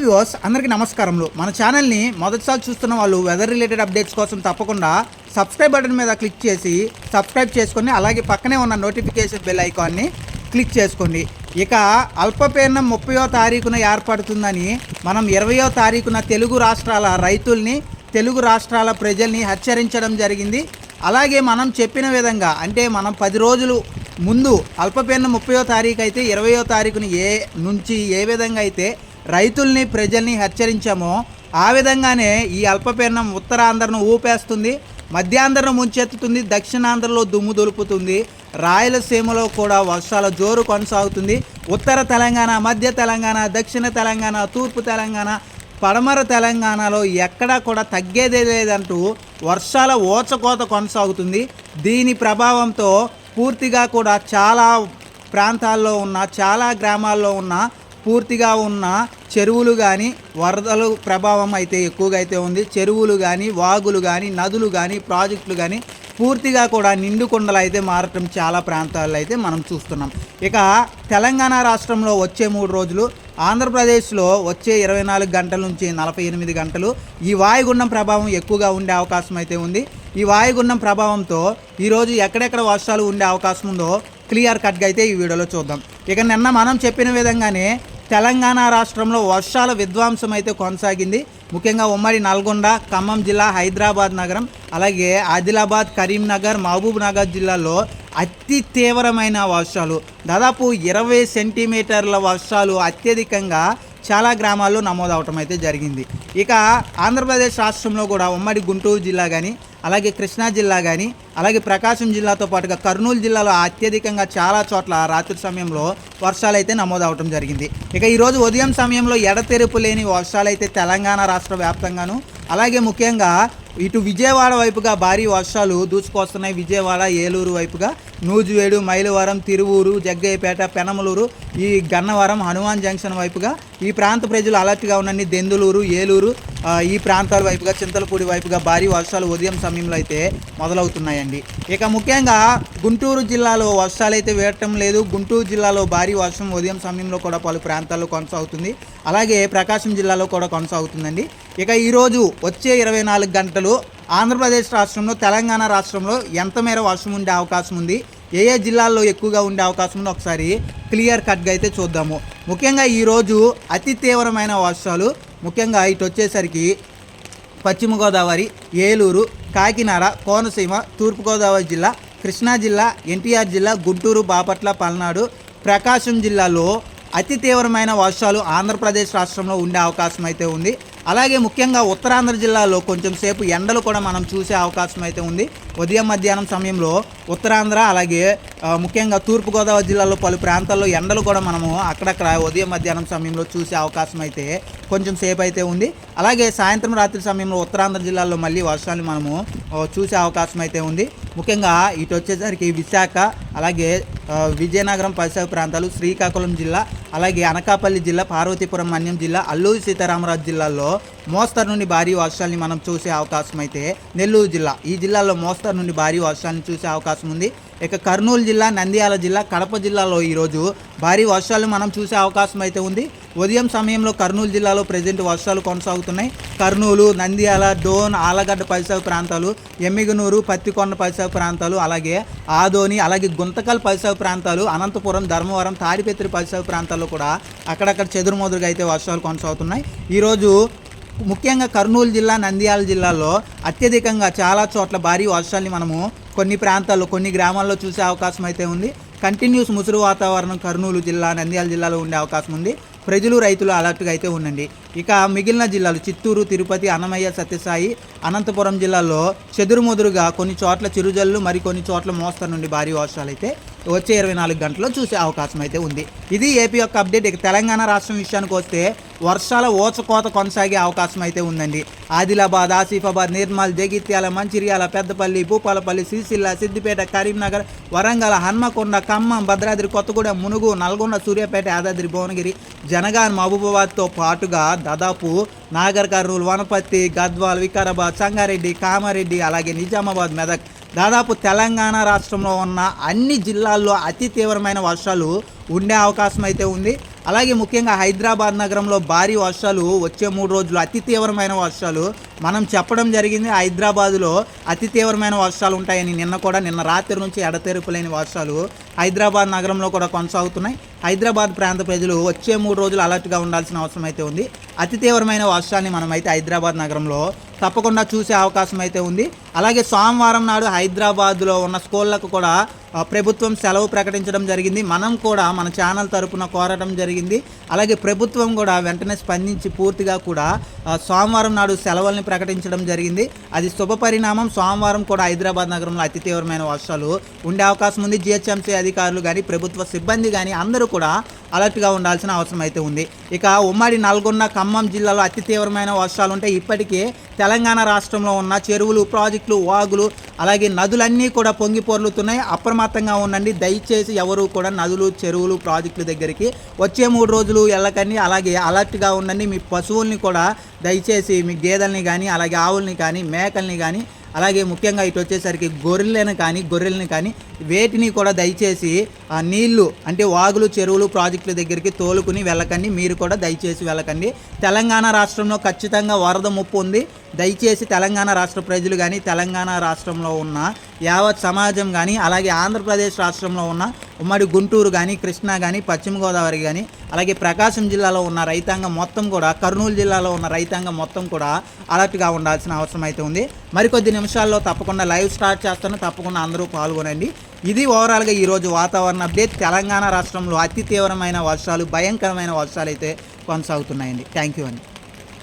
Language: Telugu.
వ్యూవర్స్ అందరికీ నమస్కారములు. మన ఛానల్ని మొదటిసారి చూస్తున్న వాళ్ళు వెదర్ రిలేటెడ్ అప్డేట్స్ కోసం తప్పకుండా సబ్స్క్రైబ్ బటన్ మీద క్లిక్ చేసి సబ్స్క్రైబ్ చేసుకొని అలాగే పక్కనే ఉన్న నోటిఫికేషన్ బెల్ ఐకాన్ని క్లిక్ చేసుకోండి. ఇక అల్పపీడనం ముప్పయో తారీఖున ఏర్పడుతుందని మనం ఇరవయో తారీఖున తెలుగు రాష్ట్రాల రైతుల్ని తెలుగు రాష్ట్రాల ప్రజల్ని హెచ్చరించడం జరిగింది. అలాగే మనం చెప్పిన విధంగా అంటే మనం పది రోజులు ముందు అల్పపీడనం ముప్పయో తారీఖు అయితే ఇరవయో తారీఖున ఏ నుంచి ఏ విధంగా అయితే రైతుల్ని ప్రజల్ని హెచ్చరించామో ఆ విధంగానే ఈ అల్పపీడనం ఉత్తరాంధ్రను ఊపేస్తుంది మధ్యాంధ్రను ముంచెత్తుతుంది దక్షిణాంధ్రలో దుమ్ము దులుపుతుంది రాయలసీమలో కూడా వర్షాల జోరు కొనసాగుతుంది ఉత్తర తెలంగాణ మధ్య తెలంగాణ దక్షిణ తెలంగాణ తూర్పు తెలంగాణ పడమర తెలంగాణలో ఎక్కడా కూడా తగ్గేదే లేదంటూ వర్షాల ఓచకోత కొనసాగుతుంది. దీని ప్రభావంతో పూర్తిగా కూడా చాలా ప్రాంతాల్లో ఉన్న చాలా గ్రామాల్లో ఉన్న పూర్తిగా ఉన్న చెరువులు కానీ వరదలు ప్రభావం అయితే ఎక్కువగా అయితే ఉంది. చెరువులు కానీ వాగులు కానీ నదులు కానీ ప్రాజెక్టులు కానీ పూర్తిగా కూడా నిండుకొండలు అయితే మారటం చాలా ప్రాంతాల్లో అయితే మనం చూస్తున్నాం. ఇక తెలంగాణ రాష్ట్రంలో వచ్చే మూడు రోజులు ఆంధ్రప్రదేశ్లో వచ్చే ఇరవై నాలుగు గంటల నుంచి నలభై ఎనిమిది గంటలు ఈ వాయుగుండం ప్రభావం ఎక్కువగా ఉండే అవకాశం అయితే ఉంది. ఈ వాయుగుండం ప్రభావంతో ఈరోజు ఎక్కడెక్కడ వర్షాలు ఉండే అవకాశం ఉందో క్లియర్ కట్గా అయితే ఈ వీడియోలో చూద్దాం. ఇక నిన్న మనం చెప్పిన విధంగానే తెలంగాణ రాష్ట్రంలో వర్షాల విధ్వంసం అయితే కొనసాగింది. ముఖ్యంగా ఉమ్మడి నల్గొండ ఖమ్మం జిల్లా హైదరాబాద్ నగరం అలాగే ఆదిలాబాద్ కరీంనగర్ మహబూబ్ నగర్ జిల్లాలో అతి తీవ్రమైన వర్షాలు. దాదాపు ఇరవై సెంటీమీటర్ల వర్షాలు అత్యధికంగా చాలా గ్రామాల్లో నమోదవటం అయితే జరిగింది. ఇక ఆంధ్రప్రదేశ్ రాష్ట్రంలో కూడా ఉమ్మడి గుంటూరు జిల్లా కానీ అలాగే కృష్ణా జిల్లా కానీ అలాగే ప్రకాశం జిల్లాతో పాటుగా కర్నూలు జిల్లాలో అత్యధికంగా చాలా చోట్ల రాత్రి సమయంలో వర్షాలు అయితే నమోదవటం జరిగింది. ఇక ఈరోజు ఉదయం సమయంలో ఎడతెరుపు లేని వర్షాలైతే తెలంగాణ రాష్ట్ర వ్యాప్తంగాను అలాగే ముఖ్యంగా ఇటు విజయవాడ వైపుగా భారీ వర్షాలు దూసుకొస్తున్నాయి. విజయవాడ ఏలూరు వైపుగా నూజివేడు మైలవరం తిరువూరు జగ్గయ్యపేట పెనమలూరు ఈ గన్నవరం హనుమాన్ జంక్షన్ వైపుగా ఈ ప్రాంత ప్రజలు అలర్ట్గా ఉండండి దెందులూరు ఏలూరు ఈ ప్రాంతాల వైపుగా చింతలపూడి వైపుగా భారీ వర్షాలు ఉదయం సమయంలో అయితే మొదలవుతున్నాయండి. ఇక ముఖ్యంగా గుంటూరు జిల్లాలో వర్షాలు అయితే వేయటం లేదు. గుంటూరు జిల్లాలో భారీ వర్షం ఉదయం సమయంలో కూడా పలు ప్రాంతాల్లో కొనసాగుతుంది. అలాగే ప్రకాశం జిల్లాలో కూడా కొనసాగుతుందండి. ఇక ఈరోజు వచ్చే ఇరవై నాలుగు గంటలు ఆంధ్రప్రదేశ్ రాష్ట్రంలో తెలంగాణ రాష్ట్రంలో ఎంత మేర వర్షం ఉండే అవకాశం ఉంది? ఏ ఏ జిల్లాల్లో ఎక్కువగా ఉండే అవకాశం ఉందో? ఒకసారి క్లియర్ కట్గా అయితే చూద్దాము. ముఖ్యంగా ఈరోజు అతి తీవ్రమైన వర్షాలు ముఖ్యంగా ఇటు వచ్చేసరికి పశ్చిమ గోదావరి ఏలూరు కాకినాడ కోనసీమ తూర్పుగోదావరి జిల్లా కృష్ణా జిల్లా ఎన్టీఆర్ జిల్లా గుంటూరు బాపట్ల పల్నాడు ప్రకాశం జిల్లాలో అతి తీవ్రమైన వర్షాలు ఆంధ్రప్రదేశ్ రాష్ట్రంలో ఉండే అవకాశం అయితే ఉంది. అలాగే ముఖ్యంగా ఉత్తరాంధ్ర జిల్లాలో కొంచెం సేపు ఎండలు కూడా మనం చూసే అవకాశం అయితే ఉంది. ఉదయం మధ్యాహ్నం సమయంలో ఉత్తరాంధ్ర అలాగే ముఖ్యంగా తూర్పుగోదావరి జిల్లాలో పలు ప్రాంతాల్లో ఎండలు కూడా మనము అక్కడక్కడ ఉదయం మధ్యాహ్నం సమయంలో చూసే అవకాశం అయితే కొంచెం సేపు అయితే ఉంది. అలాగే సాయంత్రం రాత్రి సమయంలో ఉత్తరాంధ్ర జిల్లాలో మళ్ళీ వర్షాలు మనము చూసే అవకాశం అయితే ఉంది. ముఖ్యంగా ఇటు వచ్చేసరికి విశాఖ అలాగే విజయనగరం పరిసర ప్రాంతాలు శ్రీకాకుళం జిల్లా అలాగే అనకాపల్లి జిల్లా పార్వతీపురం మన్యం జిల్లా అల్లూరి సీతారామరాజు జిల్లాలో మోస్తరు నుండి భారీ వర్షాలని మనం చూసే అవకాశం అయితే నెల్లూరు జిల్లా. ఈ జిల్లాలో మోస్తరు నుండి భారీ వర్షాలను చూసే అవకాశం ఉంది. ఇక కర్నూలు జిల్లా నంద్యాల జిల్లా కడప జిల్లాలో ఈరోజు భారీ వర్షాలు మనం చూసే అవకాశం అయితే ఉంది. ఉదయం సమయంలో కర్నూలు జిల్లాలో ప్రజెంట్ వర్షాలు కొనసాగుతున్నాయి. కర్నూలు నంద్యాల డోన్ ఆలగడ్డ పరిసర ప్రాంతాలు ఎమ్మిగనూరు పత్తికొండ పరిసర ప్రాంతాలు అలాగే ఆదోని అలాగే గుంతకల్ పరిసర ప్రాంతాలు అనంతపురం ధర్మవరం తాడిపత్రి పరిసర ప్రాంతాల్లో కూడా అక్కడక్కడ చెదురుమదురుగా అయితే వర్షాలు కొనసాగుతున్నాయి. ఈరోజు ముఖ్యంగా కర్నూలు జిల్లా నంద్యాల జిల్లాలో అత్యధికంగా చాలా చోట్ల భారీ వర్షాల్ని మనము కొన్ని ప్రాంతాల్లో కొన్ని గ్రామాల్లో చూసే అవకాశం అయితే ఉంది. కంటిన్యూస్ ముసురు వాతావరణం కర్నూలు జిల్లా నంద్యాల జిల్లాలో ఉండే అవకాశం ఉంది. ప్రజలు రైతులు అలర్ట్గా అయితే ఉండండి. ఇక మిగిలిన జిల్లాలు చిత్తూరు తిరుపతి అన్నమయ్య సత్యసాయి అనంతపురం జిల్లాల్లో చెదురుమదురుగా కొన్ని చోట్ల చిరుజల్లు మరికొన్ని చోట్ల మోస్తరు నుండి భారీ వర్షాలు అయితే వచ్చే ఇరవై నాలుగు గంటల్లో చూసే అవకాశం అయితే ఉంది. ఇది ఏపీ యొక్క అప్డేట్. ఇక తెలంగాణ రాష్ట్రం విషయానికి వస్తే వర్షాల ఓచకోత కొనసాగే అవకాశం అయితే ఉందండి. ఆదిలాబాద్ ఆసిఫాబాద్ నిర్మల్ జగిత్యాల మంచిర్యాల పెద్దపల్లి భూపాలపల్లి సిరిసిల్ల సిద్దిపేట కరీంనగర్ వరంగల్ హన్మకొండ ఖమ్మం భద్రాద్రి కొత్తగూడెం మునుగు నల్గొండ సూర్యాపేట యాదాద్రి భువనగిరి జనగాన్ మహబూబాబాద్తో పాటుగా దాదాపు నాగర్ కర్నూలు వనపర్తి గద్వాల్ వికారాబాద్ సంగారెడ్డి కామారెడ్డి అలాగే నిజామాబాద్ మెదక్ దాదాపు తెలంగాణ రాష్ట్రంలో ఉన్న అన్ని జిల్లాల్లో అతి తీవ్రమైన వర్షాలు ఉండే అవకాశం అయితే ఉంది. అలాగే ముఖ్యంగా హైదరాబాద్ నగరంలో భారీ వర్షాలు వచ్చే మూడు రోజులు అతి తీవ్రమైన వర్షాలు మనం చెప్పడం జరిగింది. హైదరాబాదులో అతి తీవ్రమైన వర్షాలు ఉంటాయని నిన్న కూడా నిన్న రాత్రి నుంచి ఎడతెరుపు లేని వర్షాలు హైదరాబాద్ నగరంలో కూడా కొనసాగుతున్నాయి. హైదరాబాద్ ప్రాంత ప్రజలు వచ్చే మూడు రోజులు అలర్ట్గా ఉండాల్సిన అవసరం అయితే ఉంది. అతి తీవ్రమైన వర్షాన్ని మనం అయితే హైదరాబాద్ నగరంలో తప్పకుండా చూసే అవకాశం అయితే ఉంది. అలాగే సోమవారం నాడు హైదరాబాద్లో ఉన్న స్కూళ్ళకు కూడా ప్రభుత్వం సెలవు ప్రకటించడం జరిగింది. మనం కూడా మన ఛానల్ తరపున కోరడం జరిగింది. అలాగే ప్రభుత్వం కూడా వెంటనే స్పందించి పూర్తిగా కూడా సోమవారం నాడు సెలవుల్ని ప్రకటించడం జరిగింది. అది శుభ పరిణామం. సోమవారం కూడా హైదరాబాద్ నగరంలో అతి తీవ్రమైన వర్షాలు ఉండే అవకాశం ఉంది. జిహెచ్ఎంసీ అధికారులు కానీ ప్రభుత్వ సిబ్బంది కానీ అందరూ కూడా అలర్ట్గా ఉండాల్సిన అవసరం అయితే ఉంది. ఇక ఉమ్మడి నల్గొండ ఖమ్మం జిల్లాలో అతి తీవ్రమైన వర్షాలు ఉంటే ఇప్పటికే తెలంగాణ రాష్ట్రంలో ఉన్న చెరువులు చెట్లు వాగులు అలాగే నదులన్నీ కూడా పొంగి పొర్లుతున్నాయి. అప్రమత్తంగా ఉండండి. దయచేసి ఎవరు కూడా నదులు చెరువులు ప్రాజెక్టుల దగ్గరికి వచ్చే మూడు రోజులు వెళ్ళకండి. అలాగే అలర్ట్గా ఉండండి. మీ పశువుల్ని కూడా దయచేసి మీ గేదెల్ని కానీ అలాగే ఆవుల్ని కానీ మేకల్ని కానీ అలాగే ముఖ్యంగా ఇటు వచ్చేసరికి గొర్రెలను కానీ గొర్రెల్ని కానీ వేటిని కూడా దయచేసి ఆ నీళ్ళు అంటే వాగులు చెరువులు ప్రాజెక్టుల దగ్గరికి తోలుకుని వెళ్ళకండి. మీరు కూడా దయచేసి వెళ్ళకండి. తెలంగాణ రాష్ట్రంలో ఖచ్చితంగా వరద ముప్పు ఉంది. దయచేసి తెలంగాణ రాష్ట్ర ప్రజలు కానీ తెలంగాణ రాష్ట్రంలో ఉన్న యావత్ సమాజం కానీ అలాగే ఆంధ్రప్రదేశ్ రాష్ట్రంలో ఉన్న ఉమ్మడి గుంటూరు కానీ కృష్ణా కానీ పశ్చిమ గోదావరి కానీ అలాగే ప్రకాశం జిల్లాలో ఉన్న రైతాంగం మొత్తం కూడా కర్నూలు జిల్లాలో ఉన్న రైతాంగం మొత్తం కూడా అలర్ట్గా ఉండాల్సిన అవసరం అయితే ఉంది. మరికొద్ది నిమిషాల్లో తప్పకుండా లైవ్ స్టార్ట్ చేస్తాను. తప్పకుండా అందరూ పాల్గొనండి. ఇది ఓవరాల్గా ఈరోజు వాతావరణ అప్డేట్. తెలంగాణ రాష్ట్రంలో అతి తీవ్రమైన వర్షాలు భయంకరమైన వర్షాలు అయితే కొనసాగుతున్నాయండి. థ్యాంక్ యూ అండి.